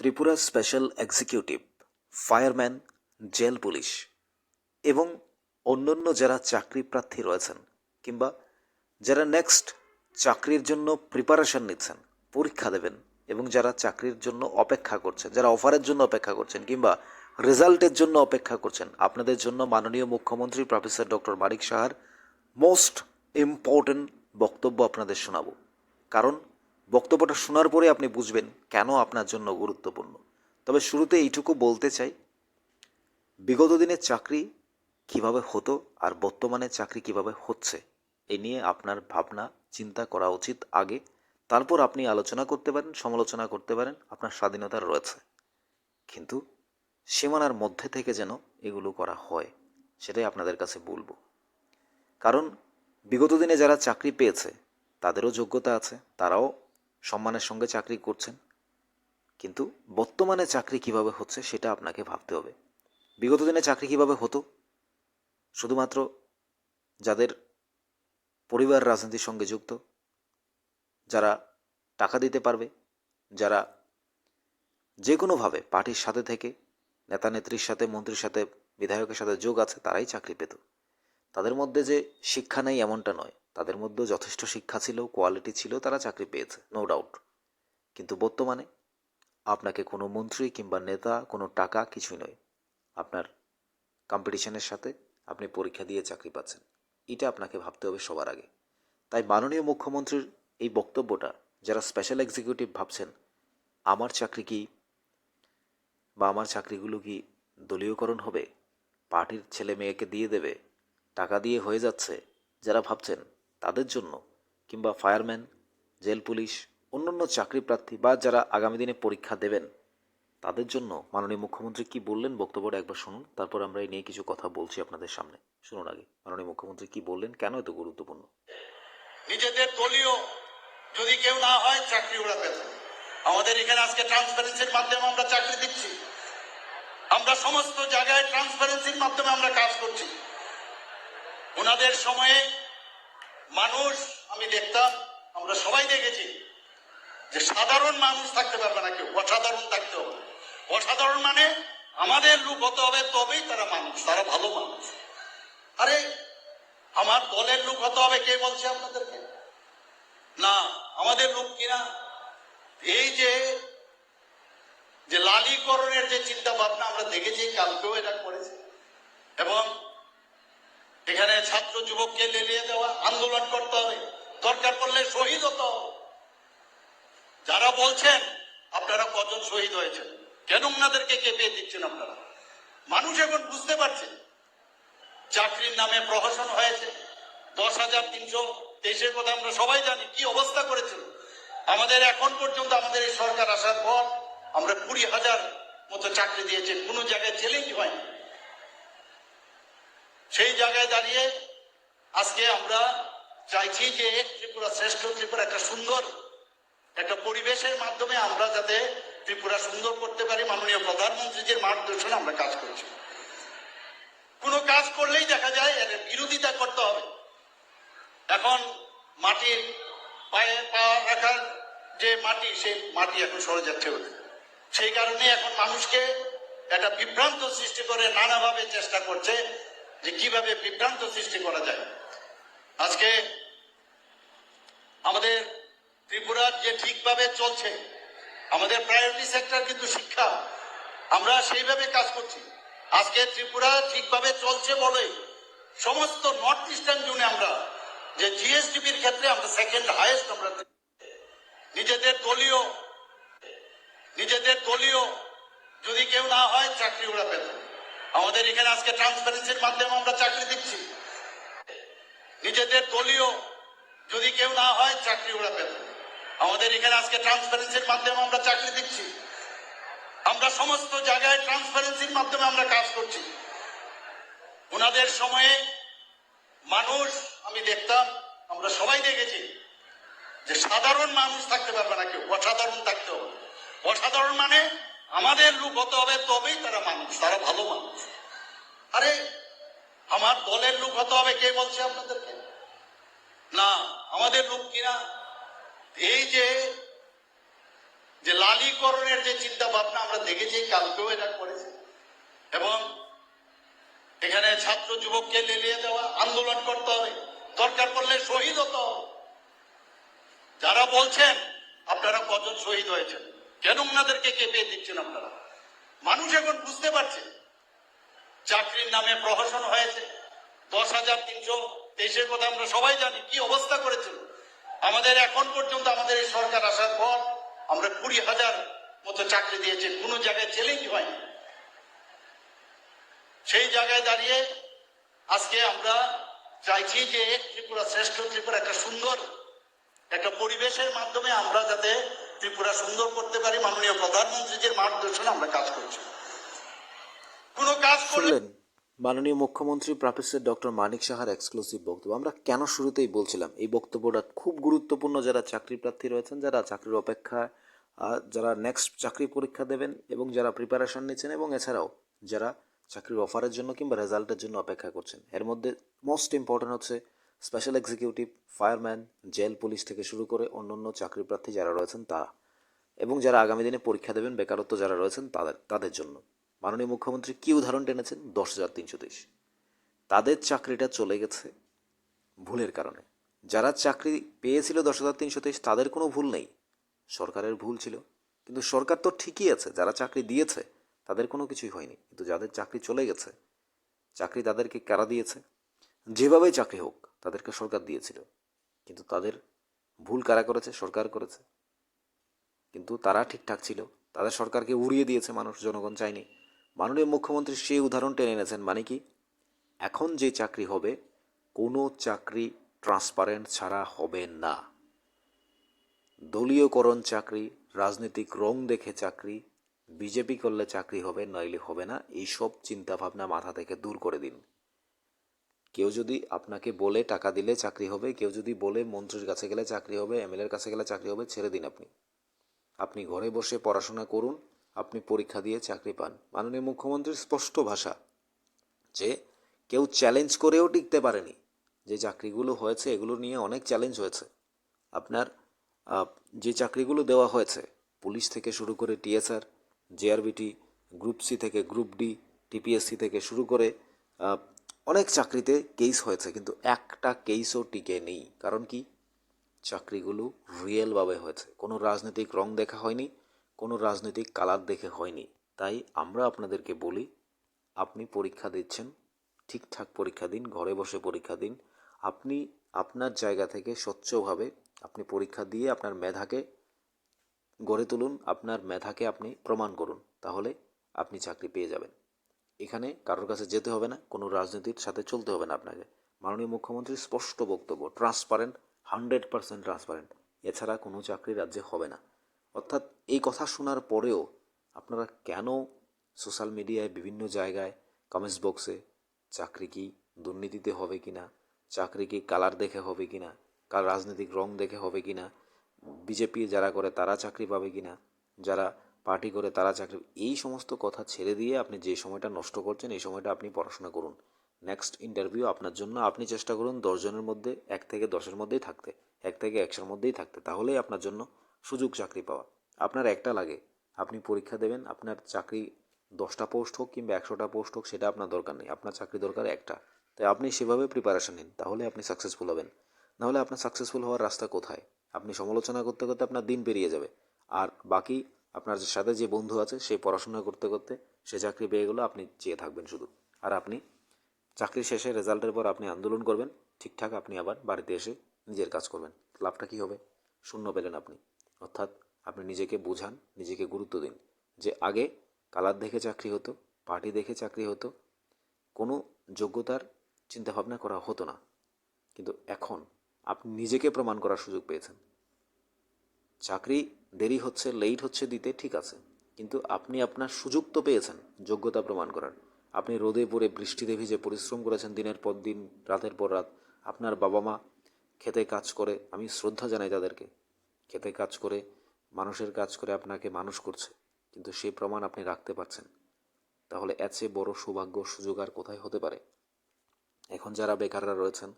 Tripura special executive, fireman, jail police এবং অন্যান্য যারা চাকরি প্রার্থী রয়েছেন কিংবা যারা নেক্সট চাকরির জন্য প্রিপারেশন নিচ্ছেন, পরীক্ষা দেবেন এবং যারা চাকরির জন্য অপেক্ষা করছেন, যারা অফারের জন্য অপেক্ষা করছেন কিংবা রেজাল্টের জন্য অপেক্ষা করছেন, আপনাদের জন্য মাননীয় মুখ্যমন্ত্রী প্রফেসর ডক্টর মানিক সাহার মোস্ট ইম্পর্টেন্ট বক্তব্য আপনাদের শোনাবো। কারণ বক্তব্যটা শোনার পরে আপনি বুঝবেন কেন আপনার জন্য গুরুত্বপূর্ণ। তবে শুরুতে এইটুকু বলতে চাই, বিগত দিনের চাকরি কীভাবে হতো আর বর্তমানে চাকরি কীভাবে হচ্ছে, এ নিয়ে আপনার ভাবনা, চিন্তা করা উচিত আগে। তারপর আপনি আলোচনা করতে পারেন, সমালোচনা করতে পারেন, আপনার স্বাধীনতা রয়েছে। কিন্তু সীমানার মধ্যে থেকে যেন এগুলো করা হয়, সেটাই আপনাদের কাছে বলব। কারণ বিগত দিনে যারা চাকরি পেয়েছে, তাদেরও যোগ্যতা আছে, তারাও সম্মানের সঙ্গে চাকরি করছেন। কিন্তু বর্তমানে চাকরি কীভাবে হচ্ছে সেটা আপনাকে ভাবতে হবে। বিগত দিনে চাকরি কীভাবে হতো? শুধুমাত্র যাদের পরিবার রাজনীতির সঙ্গে যুক্ত, যারা টাকা দিতে পারবে, যারা যে কোনোভাবে পার্টির সাথে থেকে নেতা নেত্রীর সাথে, মন্ত্রীর সাথে, বিধায়কের সাথে যোগ আছে, তারাই চাকরি পেত। তাদের মধ্যে যে শিক্ষা নেই এমনটা নয়। তাদের মধ্যেও যথেষ্ট শিক্ষা ছিল কোয়ালিটি ছিল, তারা চাকরি পেয়েছে নো ডাউট কিন্তু বর্তমানে আপনাকে কোনো মন্ত্রী কিংবা নেতা, কোনো টাকা কিছুই নয়। আপনার কম্পিটিশনের সাথে আপনি পরীক্ষা দিয়ে চাকরি পাচ্ছেন। এটা আপনাকে ভাবতে হবে সবার আগে। তাই মাননীয় মুখ্যমন্ত্রীর এই বক্তব্যটা, যারা স্পেশাল এক্সিকিউটিভ ভাবছেন, আমার চাকরি কি বা আমার চাকরিগুলো কি দলীয়করণ হবে? পার্টির ছেলে মেয়েকে দিয়ে দেবে, টাকা দিয়ে হয়ে যাচ্ছে, যারা ভাবছেন তাদের জন্য, কিংবা ফায়ারম্যান, জেল পুলিশ, অন্যান্য চাকরি প্রার্থী বা যারা আগামী দিনে পরীক্ষা দেবেন, তাদের জন্য মাননীয় মুখ্যমন্ত্রী কি বললেন বক্তব্যটা একবার শুনুন, তারপর আমরা এই নিয়ে কিছু কথা বলছি আপনাদের সামনে। শুনুন আগে, মাননীয় মুখ্যমন্ত্রী কি বললেন, কেন এত গুরুত্বপূর্ণ? নিজেদের দলীয় যদি কেউ না হয়, চাকরি ওরা পেত আমাদের এখানে আজকে ট্রান্সপারেন্সির মাধ্যমে আমরা চাকরি দিচ্ছি। আমরা সমস্ত জায়গায় ট্রান্সপারেন্সির মাধ্যমে আমরা কাজ করছি। ওনাদের সময়ে মানুষ, আমি দেখতাম, আমরা সবাই দেখেছি যে সাধারণ মানুষ থাকতে পারবে না কেউ, অসাধারণ থাকতে হবে। অসাধারণ মানে আমাদের লোক হতে হবে, তবেই তারা মানুষ, তারা ভালো মানুষ। আরে, আমার দলের লোক হতে হবে কে বলছে আপনাদেরকে? না, আমাদের লোক কিনা? এই যে যে লালীকরণের যে চিন্তা ভাবনা আমরা দেখেছি, কালকেও এটা করেছে। এবং এখানে ছাত্র যুবককে লেলিয়ে দেওয়া, আন্দোলন করতে হবে। দরকার পড়লে শহীদ হতে যারা বলছেন, আপনারা কজন শহীদ হয়েছেন? কেন ওনাদেরকে কেঁপে দিচ্ছেন আপনারা? মানুষ এখন বুঝতে পারছে। চাকরির নামে প্রহসন হয়েছে। দশ হাজার তিনশো তেইশের কথা আমরা সবাই জানি। কি অবস্থা করেছিল? আমাদের এখন পর্যন্ত আমাদের এই সরকার আসার পর আমরা কুড়ি হাজার মতো চাকরি দিয়েছি কোনো জায়গায় চ্যালেঞ্জ হয়নি। সেই জায়গায় দাঁড়িয়ে আজকে আমরা চাইছি যে ত্রিপুরা শ্রেষ্ঠ ত্রিপুরা, একটা সুন্দর একটা পরিবেশের মাধ্যমে আমরা যাতে ত্রিপুরা সুন্দর করতে পারি। মাননীয় প্রধানমন্ত্রীজির মার্গদর্শনে আমরা কাজ করছি। কোনো কাজ করলেই দেখা যায় এর বিরোধিতা করতে হবে। এখন মাটির পায়ে পা রাখার যে মাটি, সেই মাটি এখন সরে যাচ্ছে সেই কারণে এখন মানুষকে একটা বিভ্রান্ত সৃষ্টি করে নানাভাবে চেষ্টা করছে। যে কীভাবে বিভ্রান্ত সৃষ্টি করা যায়। আজকে আমাদের ত্রিপুরার যে ঠিকভাবে চলছে, আমাদের প্রায়োরিটি সেক্টর কিন্তু শিক্ষা। আমরা সেইভাবে কাজ করছি। আজকে ত্রিপুরা ঠিকভাবে চলছে বলে সমস্ত নর্থ ইস্টার্ন জোনে আমরা যে জিএসডিপির ক্ষেত্রে আমরা সেকেন্ড হাইয়েস্ট আমরা নিজেদের দলীয় নিজেদের দলীয় যদি কেউ না হয়, চাকরি ওরা পেত আমাদের এখানে আজকে ট্রান্সপারেন্সির মাধ্যমে আমরা চাকরি দিচ্ছি। নিজেদের দলীয় যদি কেউ না হয়, চাকরি ওরা পেত আমাদের এখানে আজকে ট্রান্সপারেন্সির মাধ্যমে আমরা চাকরি দিচ্ছি। আমরা সমস্ত জায়গায় ট্রান্সপারেন্সির মাধ্যমে আমরা কাজ করছি। ওনাদের সময়ে মানুষ, আমি দেখতাম, আমরা সবাই দেখেছি যে সাধারণ মানুষ থাকতে পারবে না কেউ, অসাধারণ থাকতে হবে। অসাধারণ মানে আমাদের লোক হতে হবে তবেই তারা মানুষ, তারা ভালো মানুষ। আরে, আমার দলের লোক হতে হবে কে বলছে আপনাদেরকে? না, আমাদের লোক কিনা? এই যে যে লালীকরণের যে চিন্তা ভাবনা আমরা দেখেছি, কালকেও এটা করেছে। এবং এখানে ছাত্র যুবককে লেলিয়ে দেওয়া, আন্দোলন করতে হবে। দরকার পড়লে শহীদ হতে যারা বলছেন, আপনারা কজন শহীদ হয়েছেন? কেন ওনাদেরকে কেঁপে দিচ্ছেন আপনারা? মানুষ এখন বুঝতে পারছে। চাকরির নামে প্রহসন হয়েছে। দশ হাজার তিনশো তেইশের কথা আমরা সবাই জানি, কি অবস্থা করেছিল। আমাদের এখন পর্যন্ত আমাদের এই সরকার আসার পর আমরা কুড়ি হাজার মতো চাকরি দিয়েছে, কোনো জায়গায় চ্যালেঞ্জ হয়নি। সেই জায়গায় দাঁড়িয়ে আজকে আমরা চাইছি যে ত্রিপুরা শ্রেষ্ঠ ত্রিপুরা, একটা সুন্দর, একটা পরিবেশের মাধ্যমে আমরা যাতে ত্রিপুরা সুন্দর করতে পারি মাননীয় প্রধানমন্ত্রীজির মার্গদর্শনে আমরা কাজ করছি। কোনো কাজ করলে মাননীয় মুখ্যমন্ত্রী প্রফেসর ডক্টর মানিক সাহার এক্সক্লুসিভ বক্তব্য। আমরা কেন শুরুতেই বলছিলাম, এই বক্তব্যটা খুব গুরুত্বপূর্ণ যারা চাকরি প্রার্থী রয়েছেন, যারা চাকরির অপেক্ষা যারা নেক্সট চাকরি পরীক্ষা দেবেন এবং যারা প্রিপারেশন নিচ্ছেন এবং এছাড়াও যারা চাকরির অফারের জন্য কিংবা রেজাল্টের জন্য অপেক্ষা করছেন। এর মধ্যে মোস্ট ইম্পর্টেন্ট হচ্ছে special executive fireman jail police থেকে শুরু করে অন্যান্য চাকরি প্রার্থী যারা রয়েছেন তারা। এবং যারা আগামী দিনে পরীক্ষা দেবেন, বেকারত্ব যারা রয়েছেন তাদের তাদের জন্য। মাননীয় মুখ্যমন্ত্রী কী উদাহরণ টেনেছেন? দশ হাজার তিনশো তেইশ। তাদের চাকরিটা চলে গেছে ভুলের কারণে। যারা চাকরি পেয়েছিল দশ হাজার তিনশো তেইশ, তাদের কোনো ভুল নেই। সরকারের ভুল ছিল। কিন্তু সরকার তো ঠিকই আছে, যারা চাকরি দিয়েছে, তাদের কোনো কিছুই হয়নি। কিন্তু যাদের চাকরি চলে গেছে, চাকরি তাদেরকে কারা দিয়েছে? যেভাবেই চাকরি হোক তাদেরকে সরকার দিয়েছিল। কিন্তু তাদের ভুল কারা করেছে? সরকার করেছে। কিন্তু তারা ঠিকঠাক ছিল। তাদের সরকারকে উড়িয়ে দিয়েছে মানুষ, জনগণ চায়নি। মাননীয় মুখ্যমন্ত্রী সেই উদাহরণ টেনে এনেছেন মানে কি? এখন যে চাকরি হবে, কোনো চাকরি ট্রান্সপারেন্ট ছাড়া হবে না। দলীয়করণ চাকরি, রাজনৈতিক রং দেখে চাকরি, বিজেপি করলে চাকরি হবে, নইলে হবে না। এইসব চিন্তাভাবনা মাথা থেকে দূর করে দিন। কেউ যদি আপনাকে বলে টাকা দিলে চাকরি হবে, কেউ যদি বলে মন্ত্রীর কাছে গেলে চাকরি হবে, এমএলএর কাছে গেলে চাকরি হবে, ছেড়ে দিন আপনি। আপনি ঘরে বসে পড়াশোনা করুন, আপনি পরীক্ষা দিয়ে চাকরি পান। মাননীয় মুখ্যমন্ত্রীর স্পষ্ট ভাষা যে কেউ চ্যালেঞ্জ করেও টিকতে পারেনি। যে চাকরিগুলো হয়েছে, এগুলো নিয়ে অনেক চ্যালেঞ্জ হয়েছে। আপনার যে চাকরিগুলো দেওয়া হয়েছে, পুলিশ থেকে শুরু করে টিএসআর জেআরবিটি গ্রুপ সি থেকে গ্রুপ ডি টিপিএসসি থেকে শুরু করে অনেক চাকরিতে কেস হয়েছে, কিন্তু একটা কেসও টিকে নেই। কারণ কি? চাকরিগুলো রিয়েলভাবে হয়েছে। কোনো রাজনৈতিক রং দেখা হয়নি, কোনো রাজনৈতিক কালার দেখে হয়নি। তাই আমরা আপনাদেরকে বলি, আপনি পরীক্ষা দিচ্ছেন, ঠিকঠাক পরীক্ষা দিন, ঘরে বসে পরীক্ষা দিন। আপনি আপনার জায়গা থেকে স্বচ্ছভাবে আপনি পরীক্ষা দিয়ে আপনার মেধাকে গড়ে তুলুন, আপনার মেধাকে আপনি প্রমাণ করুন। তাহলে আপনি চাকরি পেয়ে যাবেন। এখানে কারোর কাছে যেতে হবে না, কোনো রাজনীতির সাথে চলতে হবে না আপনাকে। মাননীয় মুখ্যমন্ত্রীর স্পষ্ট বক্তব্য ট্রান্সপারেন্ট হান্ড্রেড পার্সেন্ট ট্রান্সপারেন্ট এছাড়া কোনো চাকরি রাজ্যে হবে না। অর্থাৎ এই কথা শোনার পরেও আপনারা কেন সোশ্যাল মিডিয়ায় বিভিন্ন জায়গায় কমেন্টস বক্সে চাকরি কি দুর্নীতিতে হবে কি না চাকরি কি কালার দেখে হবে কি না কার রাজনৈতিক রং দেখে হবে কি না বিজেপি যারা করে তারা চাকরি পাবে কি না যারা পার্টি করে তারা চাকরি, এই সমস্ত কথা ছেড়ে দিয়ে আপনি যে সময়টা নষ্ট করছেন, এই সময়টা আপনি পড়াশোনা করুন। নেক্সট ইন্টারভিউ আপনার জন্য আপনি চেষ্টা করুন দশজনের মধ্যে, এক থেকে দশের মধ্যেই থাকতে, এক থেকে একশোর মধ্যেই থাকতে। তাহলেই আপনার জন্য সুযোগ চাকরি পাওয়া। আপনার একটা লাগে, আপনি পরীক্ষা দেবেন, আপনার চাকরি দশটা পোস্ট হোক কিংবা একশোটা পোস্ট হোক, সেটা আপনার দরকার নেই। আপনার চাকরি দরকার একটা। তাই আপনি সেভাবে প্রিপারেশন নিন, তাহলে আপনি সাকসেসফুল হবেন। নাহলে আপনার সাকসেসফুল হওয়ার রাস্তা কোথায়? আপনি সমালোচনা করতে করতে আপনার দিন পেরিয়ে যাবে। আর বাকি আপনার সাথে যে বন্ধু আছে, সে পড়াশোনা করতে করতে সে চাকরি পেয়ে গেলো, আপনি চেয়ে থাকবেন শুধু। আর আপনি চাকরি শেষে রেজাল্টের পর আপনি আন্দোলন করবেন, ঠিকঠাক আপনি আবার বাড়িতে এসে নিজের কাজ করবেন। লাভটা কী হবে? শূন্য পেলেন আপনি। অর্থাৎ আপনি নিজেকে বোঝান, নিজেকে গুরুত্ব দিন যে আগে কালার দেখে চাকরি হতো, পার্টি দেখে চাকরি হতো, কোনো যোগ্যতার চিন্তাভাবনা করা হতো না। কিন্তু এখন আপনি নিজেকে প্রমাণ করার সুযোগ পেয়েছেন। চাকরি দেরি হচ্ছে লেট হচ্ছে দিতে ঠিক আছে। কিন্তু আপনি আপনার সুযোগ তো পেয়েছেন, যোগ্যতা প্রমাণ করার। আপনি রোদে পড়ে বৃষ্টিতে ভিজে পরিশ্রম করেছেন দিনের পর দিন, রাতের পর রাত। আপনার বাবা মা খেতে কাজ করে, আমি শ্রদ্ধা জানাই তাদেরকে। খেতে কাজ করে, মানুষের কাজ করে আপনাকে মানুষ করছে, কিন্তু সেই প্রমাণ আপনি রাখতে পারছেন। তাহলে চেয়ে বড় সৌভাগ্য সুযোগ আর কোথায় হতে পারে? এখন যারা বেকাররা রয়েছেন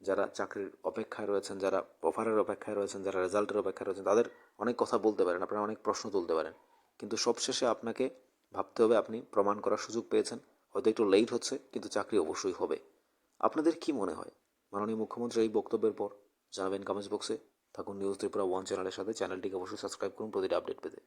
যারা চাকরির অপেক্ষায় রয়েছেন, যারা অফারের অপেক্ষায় রয়েছেন, যারা রেজাল্টের অপেক্ষায় রয়েছেন, তাদের অনেক কথা বলতে পারেন, আপনারা অনেক প্রশ্ন তুলতে পারেন। কিন্তু সবশেষে আপনাকে ভাবতে হবে, আপনি প্রমাণ করার সুযোগ পেয়েছেন। হয়তো একটু লেট হচ্ছে, কিন্তু চাকরি অবশ্যই হবে। আপনাদের কি মনে হয়? মাননীয় মুখ্যমন্ত্রীর এই বক্তব্যের পর জানাবেন কমেন্টস বক্সে থাকুন নিউজ ত্রিপুরা ওয়ান চ্যানেলের সাথে। চ্যানেলটিকে অবশ্যই সাবস্ক্রাইব করুন প্রতিটা আপডেট পেতে।